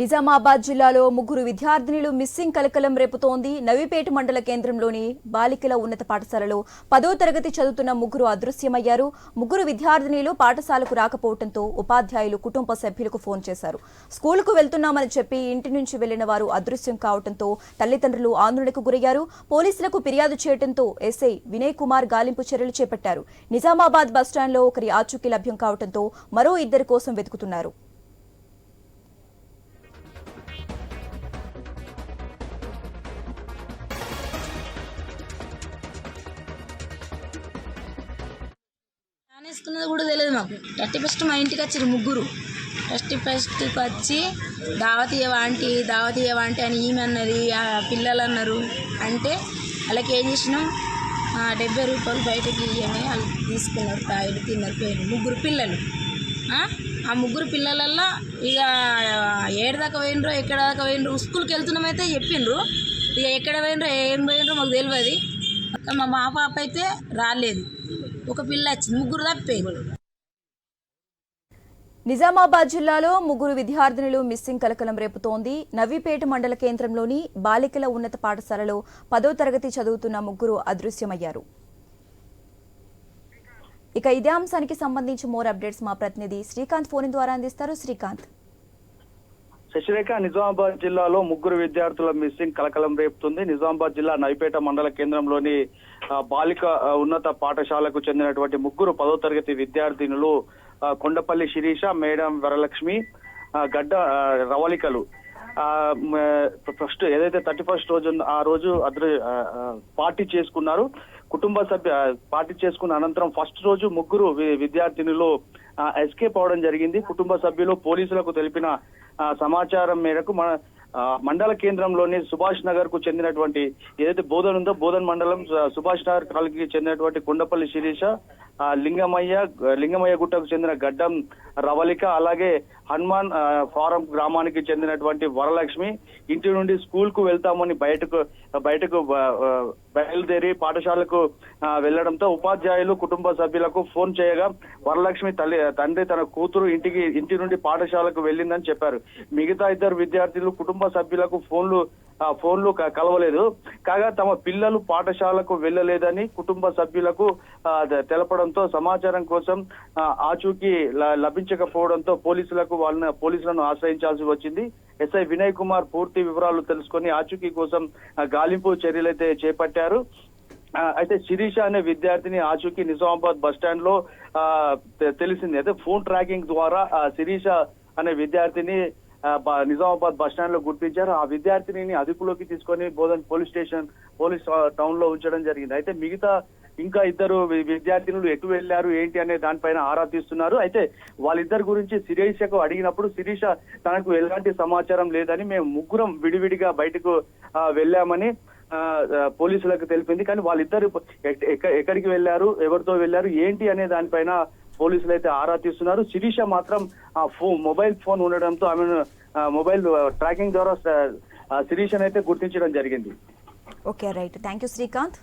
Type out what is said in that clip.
నిజామాబాద్ జిల్లాలో ముగ్గురు విద్యార్థినులు మిస్సింగ్ కలకలం రేపుతోంది. నవీపేట మండల కేంద్రంలోని బాలికల ఉన్నత పాఠశాలలో పదో తరగతి చదువుతున్న ముగ్గురు అదృశ్యమయ్యారు. ముగ్గురు విద్యార్థినులు పాఠశాలకు రాకపోవడంతో ఉపాధ్యాయులు కుటుంబ సభ్యులకు ఫోన్ చేశారు. స్కూలుకు వెళ్తున్నామని చెప్పి ఇంటి నుంచి వెళ్ళిన వారు అదృశ్యం కావడంతో తల్లిదండ్రులు ఆందోళనకు గురయ్యారు. పోలీసులకు ఫిర్యాదు చేయడంతో ఎస్ఐ వినయ్ కుమార్ గాలింపు చర్యలు చేపట్టారు. నిజామాబాద్ బస్టాండ్లో ఒకరి ఆచూకీ లభ్యం కావడంతో మరో ఇద్దరి కోసం వెతుకుతున్నారు. ప్లాన్ కూడా తెలియదు మాకు. థర్టీ ఫస్ట్ మా ఇంటికి వచ్చారు ముగ్గురు. థర్టీ ఫస్ట్కి వచ్చి దావతీయ ఆంటీ? దావతీయ ఆంటీ? అని ఈమె అన్నది పిల్లలు అన్నారు. అంటే వాళ్ళకి ఏం చేసినాం? డెబ్బై రూపాయలు బయటకి ఇవ్వని వాళ్ళు తీసుకున్నారు తాయిలు తిన్నారు పేరు ముగ్గురు పిల్లలు. ఆ? ముగ్గురు పిల్లలల్లో ఇక ఏడు దాకా పోయినరు ఎక్కడ దాకా పోయినరు స్కూల్కి వెళ్తున్నామైతే చెప్పిండ్రు. ఇక ఎక్కడ పోయినరో ఏం పోయినరో మాకు తెలియదు మా మా పాప అయితే రాలేదు. ఒక పిల్ల వచ్చింది ముగ్గురు తప్పిపోయింది నిజామాబాద్ జిల్లాలో ముగ్గురు విద్యార్థినులు మిస్సింగ్ కలకలం రేపుతోంది. నవీపేట మండల కేంద్రంలోని బాలికల ఉన్నత పాఠశాలలో పదో తరగతి చదువుతున్న ముగ్గురు అదృశ్యమయ్యారు. ఇక ఇదే అంశానికి సంబంధించి మోర్ అప్డేట్స్ మా ప్రతినిధి శ్రీకాంత్ ఫోన్ ద్వారా అందిస్తారు. శ్రీకాంత్. శశిరేఖ నిజామాబాద్ జిల్లాలో ముగ్గురు విద్యార్థుల మిస్సింగ్ కలకలం రేపుతుంది. నిజామాబాద్ జిల్లా నైపేట మండల కేంద్రంలోని బాలిక ఉన్నత పాఠశాలకు చెందినటువంటి ముగ్గురు పదో తరగతి విద్యార్థినులు కొండపల్లి శిరీష మేడం వరలక్ష్మి గడ్డ రవళికలు. ఫస్ట్ ఏదైతే థర్టీ ఫస్ట్ రోజు ఆ రోజు అదృ పార్టీ చేసుకున్నారు. కుటుంబ సభ్య పార్టీ చేసుకున్న అనంతరం ఫస్ట్ రోజు ముగ్గురు వి- విద్యార్థినులు ఎస్కేప్ అవడం జరిగింది. కుటుంబ సభ్యులు పోలీసులకు తెలిపిన సమాచారం మేరకు మన ఆ, మండల కేంద్రంలోని సుభాష్ నగర్కు చెందినటువంటి ఏదైతే బోధన్ ఉందో బోధన్ మండలం సుభాష్ నగర్ కాలనీకి చెందినటువంటి కొండపల్లి శిరీష లింగమయ్య లింగమయ్య గుట్టకు చెందిన గడ్డం రవళిక అలాగే హనుమాన్ ఫారం గ్రామానికి చెందినటువంటి వరలక్ష్మి ఇంటి నుండి స్కూల్కు వెళ్తామని బయటకు బయటకు బయలుదేరి పాఠశాలకు వెళ్ళడంతో ఉపాధ్యాయులు కుటుంబ సభ్యులకు ఫోన్ చేయగా వరలక్ష్మి తల్లి తండ్రి తన కూతురు ఇంటికి ఇంటి నుండి పాఠశాలకు వెళ్ళిందని చెప్పారు. మిగతా ఇద్దరు విద్యార్థులు కుటుంబ సభ్యులకు ఫోన్లు ఫోన్లు కలవలేదు. కాగా తమ పిల్లలు పాఠశాలకు వెళ్ళలేదని కుటుంబ సభ్యులకు తెలపడంతో సమాచారం కోసం ఆచూకీ లభించకపోవడంతో పోలీసులకు వాళ్ళని పోలీసులను ఆశ్రయించాల్సి వచ్చింది. ఎస్ఐ వినయ్ కుమార్ పూర్తి వివరాలు తెలుసుకొని ఆచూకీ కోసం గాలింపు చర్యలైతే చేపట్టారు. అయితే శిరీష అనే విద్యార్థిని ఆచూకీ నిజామాబాద్ బస్ స్టాండ్లో తె- తెలిసింది. అయితే ఫోన్ ట్రాకింగ్ ద్వారా శిరీష అనే విద్యార్థిని నిజామాబాద్ బస్ స్టాండ్లో గుర్తించారు. ఆ విద్యార్థిని అదుపులోకి తీసుకొని బోధన్ పోలీస్ స్టేషన్ పోలీస్ టౌన్లో ఉంచడం జరిగింది. అయితే మిగతా ఇంకా ఇద్దరు విద్యార్థినులు ఎటు వెళ్ళారు ఏంటి అనే దానిపైన ఆరా తీస్తున్నారు. అయితే వాళ్ళిద్దరి గురించి శిరీషకు అడిగినప్పుడు శిరీష తనకు ఎలాంటి సమాచారం లేదని మేము ముగ్గురం విడివిడిగా బయటకు వెళ్ళామని పోలీసులకు తెలిపింది. కానీ వాళ్ళిద్దరు ఎక్కడికి వెళ్ళారు ఎవరితో వెళ్ళారు ఏంటి అనే దానిపైన పోలీసులు అయితే ఆరా తీస్తున్నారు. శిరీష మాత్రం ఆ ఫోన్ మొబైల్ ఫోన్ ఉండడంతో ఆమె మొబైల్ ట్రాకింగ్ ద్వారా శిరీషను అయితే గుర్తించడం జరిగింది. Okay right. Thank you Srikanth.